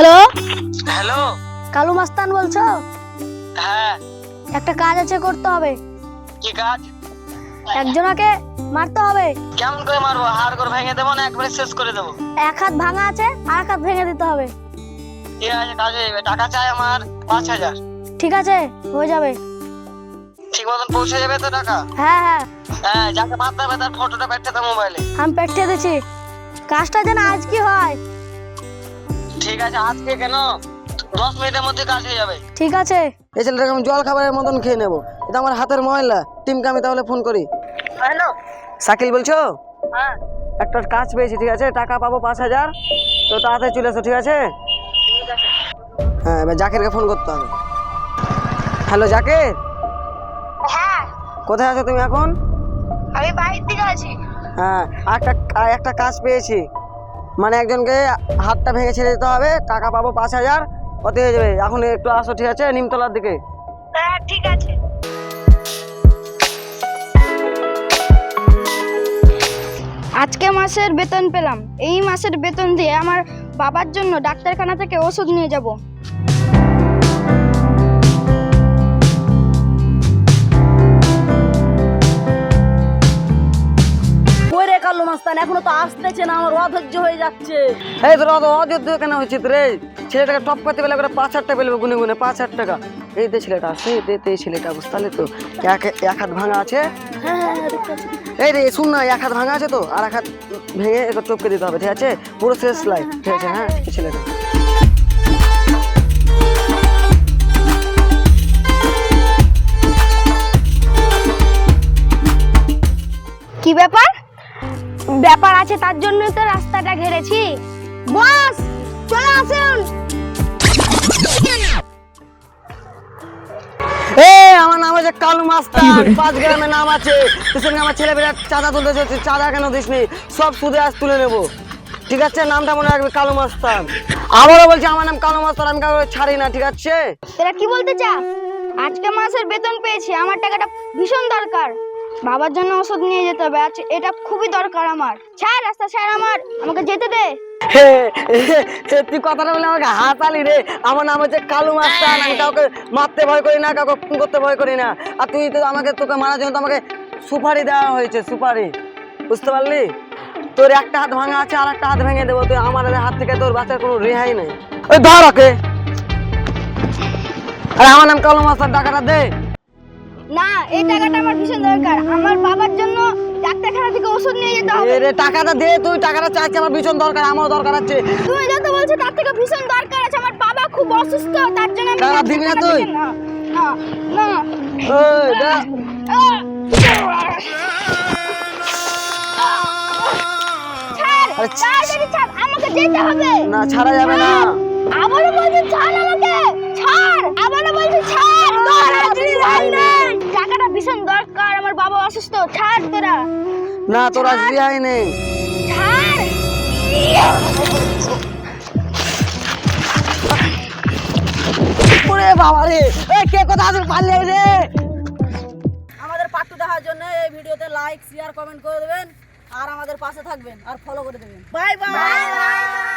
Hello? Hello? Kalu মাস্তান বলছো? হ্যাঁ। একটা কাজ আছে করতে হবে। কি কাজ? একজনাকে মারতে হবে। কেমন করে মারবো? হাড় করে ভেঙে দেবো না একবারে শেষ করে দেবো? এক হাত ভাঙা আছে আর এক হাত ভেঙে দিতে হবে। ঠিক আছে কাজে টাকা চাই আমার পাঁচ হাজার। ঠিক আছে হয়ে যাবে। ঠিক মতন পৌঁছে যাবে তো টাকা? হ্যাঁ হ্যাঁ। হ্যাঁ যাকে মারতে হবে তার ফটোটা পাঠিয়ে দাও মোবাইলে আমি পেটে দিচ্ছি। কাজটা যেন আজ কি হয়? ঠিক আছে আজকে কেন? দশ মিনিটের মধ্যে কাজ হয়ে যাবে। ঠিক আছে। এই ছেলেটাকে আমি জল খাবারের মতন খেয়ে নেব। এটা আমার হাতের ময়লা। টিমকে আমি তাহলে ফোন করি। হ্যালো। শাকিল বলছো? হ্যাঁ। একটা কাজ পেয়েছি ঠিক আছে? টাকা পাবো পাঁচ হাজার। তো তাড়াতাড়ি চলে এসো ঠিক আছে? হ্যাঁ এবার জাকিরকে ফোন করতে হবে। হ্যালো জাকির? হ্যাঁ। কোথায় আছো তুমি এখন? আমি বাইরের দিকে আছি। হ্যাঁ আর একটা আর একটা কাজ পেয়েছি। মানে একজনকে হাতটা ভেঙে ছেড়ে দিতে হবে টাকা পাবো পাঁচ হাজার কত হয়ে যাবে। এখন একটু আসো ঠিক আছে? নিমতলার দিকে। হ্যাঁ ঠিক আছে। আজকে মাসের বেতন পেলাম। এই মাসের বেতন দিয়ে আমার বাবার জন্য ডাক্তারখানা থেকে ওষুধ নিয়ে যাব। এখনও তো আসতেছে না আমার অধৈর্য হয়ে যাচ্ছে। এই তোর অত অযোধ্য কেন হয়েছে রে? ছেলেটাকে টপ করতে পেলে করে পাঁচ হাজার টাকা পেলে গুনে গুনে পাঁচ হাজার টাকা। এই দে ছেলেটা আসে দে দে ছেলেটা বুঝতে পারলি তো এক এক হাত ভাঙা আছে। এই রে শুন না এক হাত ভাঙা আছে তো আর এক হাত ভেঙে এবার টপকে দিতে হবে ঠিক আছে? পুরো শেষ লাই ঠিক আছে হ্যাঁ। ছেলেটা। কি ব্যাপার? ব্যাপার আছে তার জন্য তো রাস্তাটা ঘেরেছি। বস চলে আসুন। এ আমার নাম হচ্ছে কালু মাস্টার পাঁচ গ্রামে নাম আছে। তোর সঙ্গে আমার ছেলে বেলা চাঁদা তুলতে চলছে চাঁদা কেন দিসনি? সব সুদে আজ তুলে নেব। ঠিক আছে নামটা মনে রাখবি কালু মাস্টার আবারও বলছি আমার নাম কালু মাস্টার আমি কাউকে ছাড়ি না ঠিক আছে? এরা কি বলতে চা আজকে মাসের বেতন পেয়েছি আমার টাকাটা ভীষণ দরকার। বাবার জন্য ওষুধ নিয়ে যেতে হবে। আজ এটা খুবই দরকার আমার। ছাড়, রাস্তা ছাড় আমার। আমাকে যেতে দে। তুই কথাটা বলে আমাকে হাতালি রে। আমার নাম হচ্ছে কালু মাস্টার আমি কাউকে মারতে ভয় করি না, কাউকে খুন করতে ভয় করি না। আর তুই তো আমাকে, তোকে মারার জন্য তো আমাকে সুপারি দেওয়া হয়েছে, সুপারি। বুঝতে পারলি? তোর একটা হাত ভাঙা আছে, আর একটা হাত ভেঙে দেবো। তুই আমার হাত থেকে তোর বাচ্চার কোনো রেহাই নেই। ওই ধর ওকে। আরে, আমার নাম কালু মাস্টার টাকাটা দে। না এই টাকাটা আমার ভীষণ দরকার। আমার বাবার জন্য ডাক্তারখানা থেকে ওষুধ নিয়ে যেতে হবে। টাকাটা দে তুই টাকাটা চাইছি আমার ভীষণ দরকার আমারও দরকার আছে। তুমি যত বলছো তার থেকে ভীষণ দরকার আছে আমার বাবা খুব অসুস্থ তার জন্য আমি টাকা দিবি না তুই? না না না। ওই দে ছাড়, আরে ছি- তাড়াতাড়ি ছাড়, আমাকে যেতে হবে। না ছাড়া যাবে না। আবারও বলছি ছাড় আমাকে ছাড় আবারও বলছি ছাড় ভীষণ দরকার আমার বাবা অসুস্থ ছাড় তোরা। না তোর রেহাই নেই। ছাড়। ওরে বাবা রে এই কে কোথা আছে পারলে রে আমাদের পাট্টু দেখার জন্য এই ভিডিওতে লাইক শেয়ার কমেন্ট করে দেবেন। আর আমাদের পাশে থাকবেন আর ফলো করে দেবেন। Bye bye